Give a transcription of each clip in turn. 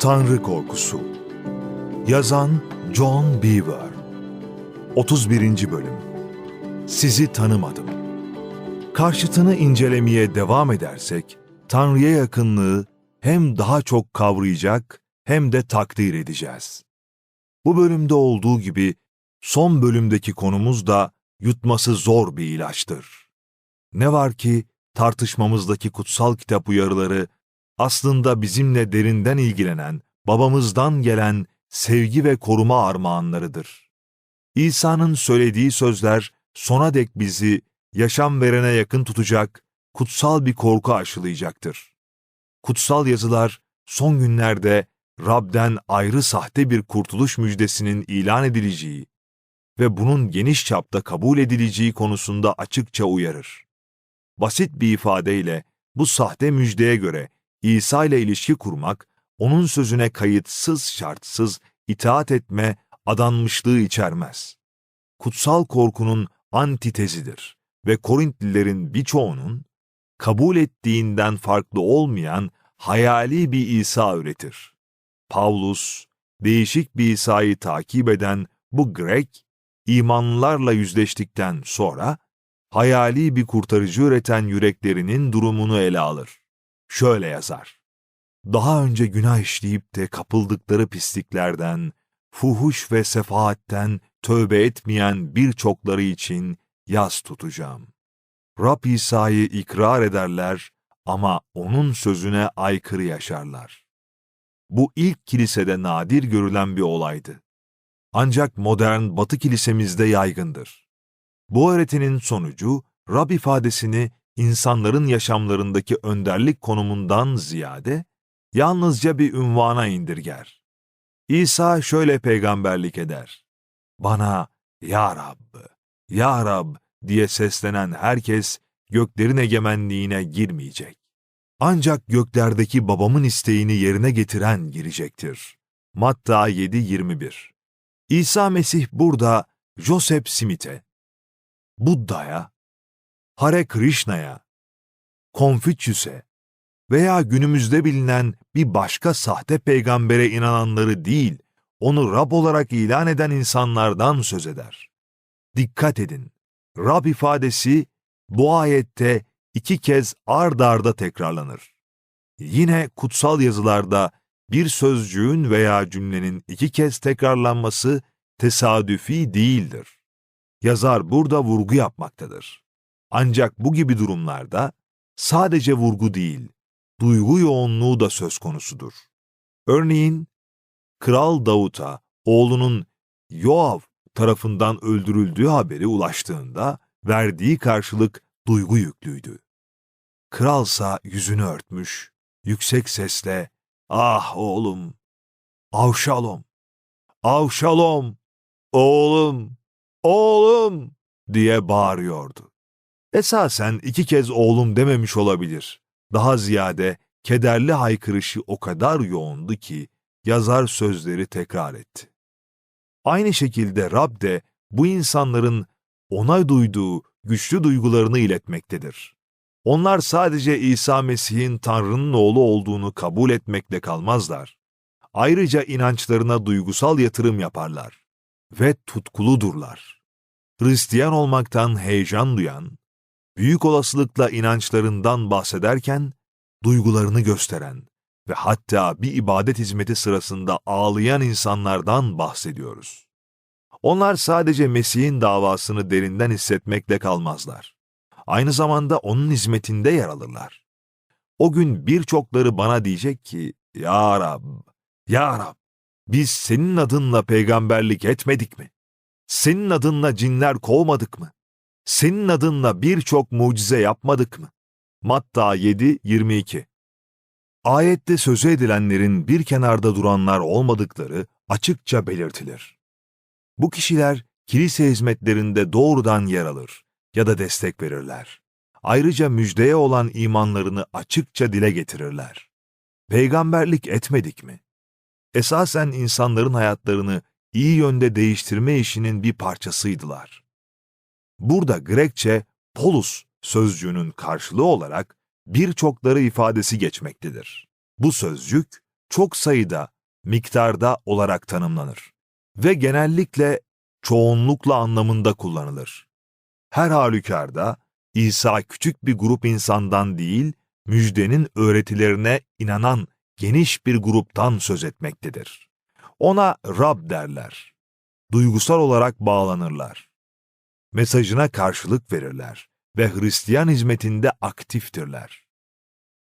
Tanrı Korkusu Yazan John Beaver 31. Bölüm Sizi tanımadım. Karşıtını incelemeye devam edersek, Tanrı'ya yakınlığı hem daha çok kavrayacak hem de takdir edeceğiz. Bu bölümde olduğu gibi son bölümdeki konumuz da yutması zor bir ilaçtır. Ne var ki tartışmamızdaki kutsal kitap uyarıları aslında bizimle derinden ilgilenen, babamızdan gelen sevgi ve koruma armağanlarıdır. İsa'nın söylediği sözler sona dek bizi yaşam verene yakın tutacak, kutsal bir korku aşılayacaktır. Kutsal yazılar son günlerde Rab'den ayrı sahte bir kurtuluş müjdesinin ilan edileceği ve bunun geniş çapta kabul edileceği konusunda açıkça uyarır. Basit bir ifadeyle bu sahte müjdeye göre İsa ile ilişki kurmak, onun sözüne kayıtsız şartsız itaat etme adanmışlığı içermez. Kutsal korkunun antitezidir ve Korintlilerin birçoğunun kabul ettiğinden farklı olmayan hayali bir İsa üretir. Pavlus, değişik bir İsa'yı takip eden bu Grek, imanlarla yüzleştikten sonra hayali bir kurtarıcı üreten yüreklerinin durumunu ele alır. Şöyle yazar. Daha önce günah işleyip de kapıldıkları pisliklerden, fuhuş ve sefaatten tövbe etmeyen birçokları için yas tutacağım. Rab İsa'yı ikrar ederler ama onun sözüne aykırı yaşarlar. Bu ilk kilisede nadir görülen bir olaydı. Ancak modern Batı kilisemizde yaygındır. Bu öğretinin sonucu Rab ifadesini insanların yaşamlarındaki önderlik konumundan ziyade yalnızca bir ünvana indirger. İsa şöyle peygamberlik eder. Bana Ya Rab, Ya Rab diye seslenen herkes göklerin egemenliğine girmeyecek. Ancak göklerdeki babamın isteğini yerine getiren girecektir. Matta 7.21 İsa Mesih burada Joseph Smith'e, Buddha'ya, Hare Krishna'ya, Konfüçyüs'e veya günümüzde bilinen bir başka sahte peygambere inananları değil, onu Rab olarak ilan eden insanlardan söz eder. Dikkat edin, Rab ifadesi bu ayette iki kez ard arda tekrarlanır. Yine kutsal yazılarda bir sözcüğün veya cümlenin iki kez tekrarlanması tesadüfi değildir. Yazar burada vurgu yapmaktadır. Ancak bu gibi durumlarda sadece vurgu değil, duygu yoğunluğu da söz konusudur. Örneğin, Kral Davut'a oğlunun Yoav tarafından öldürüldüğü haberi ulaştığında verdiği karşılık duygu yüklüydü. Kralsa yüzünü örtmüş, yüksek sesle, ''Ah oğlum, Avşalom, Avşalom, oğlum, oğlum!'' diye bağırıyordu. Esasen iki kez oğlum dememiş olabilir. Daha ziyade kederli haykırışı o kadar yoğundu ki yazar sözleri tekrar etti. Aynı şekilde Rab de bu insanların ona duyduğu güçlü duygularını iletmektedir. Onlar sadece İsa Mesih'in Tanrı'nın oğlu olduğunu kabul etmekle kalmazlar. Ayrıca inançlarına duygusal yatırım yaparlar ve tutkuludurlar. Hristiyan olmaktan heyecan duyan, büyük olasılıkla inançlarından bahsederken duygularını gösteren ve hatta bir ibadet hizmeti sırasında ağlayan insanlardan bahsediyoruz. Onlar sadece Mesih'in davasını derinden hissetmekle kalmazlar. Aynı zamanda onun hizmetinde yer alırlar. O gün birçokları bana diyecek ki, Ya Rab, Ya Rab, biz senin adınla peygamberlik etmedik mi? Senin adınla cinler kovmadık mı? Senin adınla birçok mucize yapmadık mı? Matta 7-22 Ayette sözü edilenlerin bir kenarda duranlar olmadıkları açıkça belirtilir. Bu kişiler kilise hizmetlerinde doğrudan yer alır ya da destek verirler. Ayrıca müjdeye olan imanlarını açıkça dile getirirler. Peygamberlik etmedik mi? Esasen insanların hayatlarını iyi yönde değiştirme işinin bir parçasıydılar. Burada Grekçe polus sözcüğünün karşılığı olarak birçokları ifadesi geçmektedir. Bu sözcük çok sayıda, miktarda olarak tanımlanır ve genellikle çoğunlukla anlamında kullanılır. Her halükarda İsa küçük bir grup insandan değil, müjdenin öğretilerine inanan geniş bir gruptan söz etmektedir. Ona Rab derler. Duygusal olarak bağlanırlar. Mesajına karşılık verirler ve Hristiyan hizmetinde aktiftirler.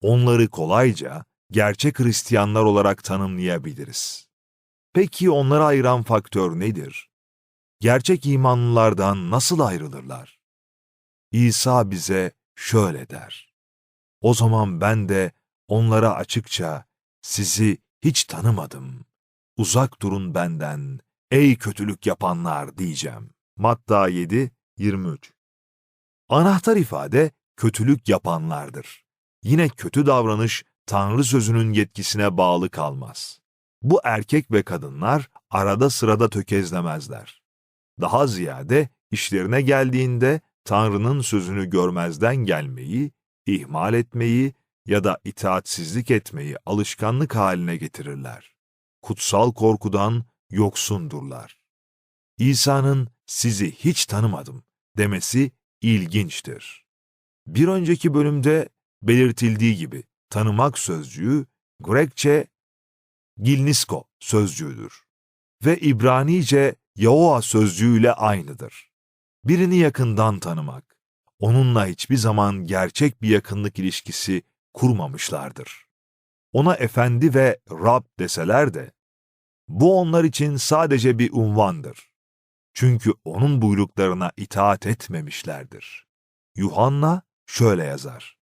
Onları kolayca gerçek Hristiyanlar olarak tanımlayabiliriz. Peki onları ayıran faktör nedir? Gerçek imanlılardan nasıl ayrılırlar? İsa bize şöyle der. O zaman ben de onlara açıkça sizi hiç tanımadım. Uzak durun benden ey kötülük yapanlar diyeceğim. Matta 7 23. Anahtar ifade kötülük yapanlardır. Yine kötü davranış Tanrı sözünün yetkisine bağlı kalmaz. Bu erkek ve kadınlar arada sırada tökezlemezler. Daha ziyade işlerine geldiğinde Tanrı'nın sözünü görmezden gelmeyi, ihmal etmeyi ya da itaatsizlik etmeyi alışkanlık haline getirirler. Kutsal korkudan yoksundurlar. İsa'nın sizi hiç tanımadım demesi ilginçtir. Bir önceki bölümde belirtildiği gibi tanımak sözcüğü Grekçe gilnisko sözcüğüdür ve İbranice Yaoa sözcüğüyle aynıdır. Birini yakından tanımak, onunla hiçbir zaman gerçek bir yakınlık ilişkisi kurmamışlardır. Ona efendi ve Rab deseler de, bu onlar için sadece bir unvandır. Çünkü onun buyruklarına itaat etmemişlerdir. Yuhanna şöyle yazar.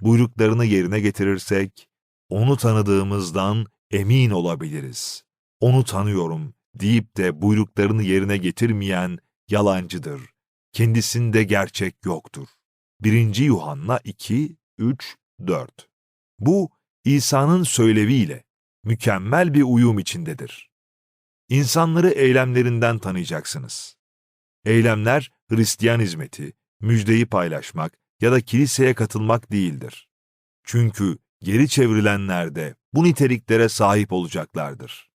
Buyruklarını yerine getirirsek, onu tanıdığımızdan emin olabiliriz. Onu tanıyorum deyip de buyruklarını yerine getirmeyen yalancıdır. Kendisinde gerçek yoktur. 1. Yuhanna 2, 3, 4 Bu, İsa'nın söyleviyle mükemmel bir uyum içindedir. İnsanları eylemlerinden tanıyacaksınız. Eylemler Hristiyan hizmeti, müjdeyi paylaşmak ya da kiliseye katılmak değildir. Çünkü geri çevrilenler de bu niteliklere sahip olacaklardır.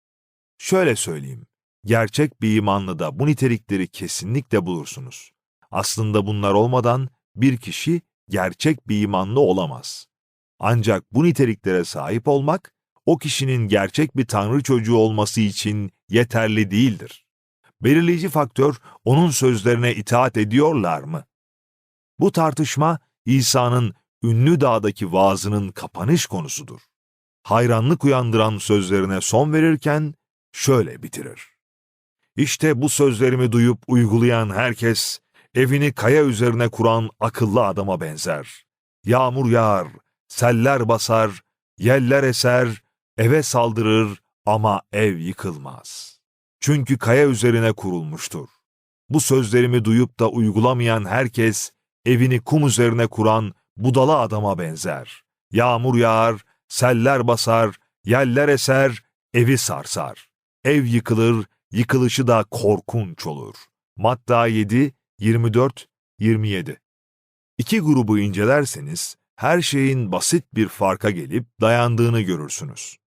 Şöyle söyleyeyim, gerçek bir imanlıda bu nitelikleri kesinlikle bulursunuz. Aslında bunlar olmadan bir kişi gerçek bir imanlı olamaz. Ancak bu niteliklere sahip olmak, o kişinin gerçek bir Tanrı çocuğu olması için yeterli değildir. Belirleyici faktör, onun sözlerine itaat ediyorlar mı? Bu tartışma, İsa'nın ünlü dağdaki vaazının kapanış konusudur. Hayranlık uyandıran sözlerine son verirken şöyle bitirir. İşte bu sözlerimi duyup uygulayan herkes, evini kaya üzerine kuran akıllı adama benzer. Yağmur yağar, seller basar, yeller eser, eve saldırır ama ev yıkılmaz. Çünkü kaya üzerine kurulmuştur. Bu sözlerimi duyup da uygulamayan herkes, evini kum üzerine kuran budala adama benzer. Yağmur yağar, seller basar, yeller eser, evi sarsar. Ev yıkılır, yıkılışı da korkunç olur. Matta 7, 24, 27 İki grubu incelerseniz, her şeyin basit bir farka gelip dayandığını görürsünüz.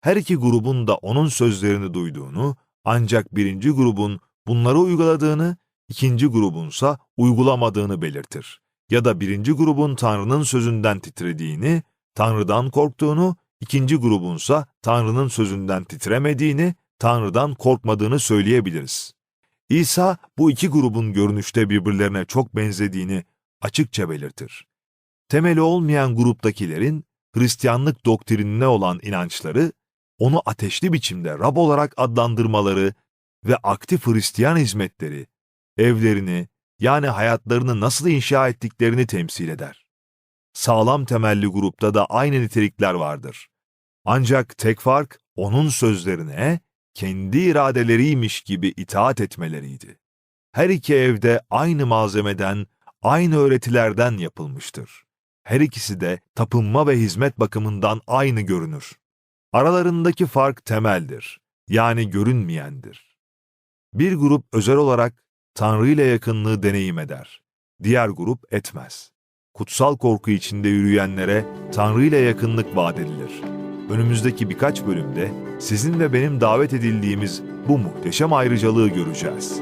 Her iki grubun da onun sözlerini duyduğunu, ancak birinci grubun bunları uyguladığını, ikinci grubunsa uygulamadığını belirtir. Ya da birinci grubun Tanrı'nın sözünden titrediğini, Tanrı'dan korktuğunu, ikinci grubunsa Tanrı'nın sözünden titremediğini, Tanrı'dan korkmadığını söyleyebiliriz. İsa bu iki grubun görünüşte birbirlerine çok benzediğini açıkça belirtir. Temeli olmayan gruptakilerin Hristiyanlık doktrinine olan inançları, onu ateşli biçimde Rab olarak adlandırmaları ve aktif Hristiyan hizmetleri, evlerini yani hayatlarını nasıl inşa ettiklerini temsil eder. Sağlam temelli grupta da aynı nitelikler vardır. Ancak tek fark onun sözlerine kendi iradeleriymiş gibi itaat etmeleriydi. Her iki evde aynı malzemeden, aynı öğretilerden yapılmıştır. Her ikisi de tapınma ve hizmet bakımından aynı görünür. Aralarındaki fark temeldir, yani görünmeyendir. Bir grup özel olarak Tanrı ile yakınlığı deneyim eder. Diğer grup etmez. Kutsal korku içinde yürüyenlere Tanrı ile yakınlık vaat edilir. Önümüzdeki birkaç bölümde sizin ve benim davet edildiğimiz bu muhteşem ayrıcalığı göreceğiz.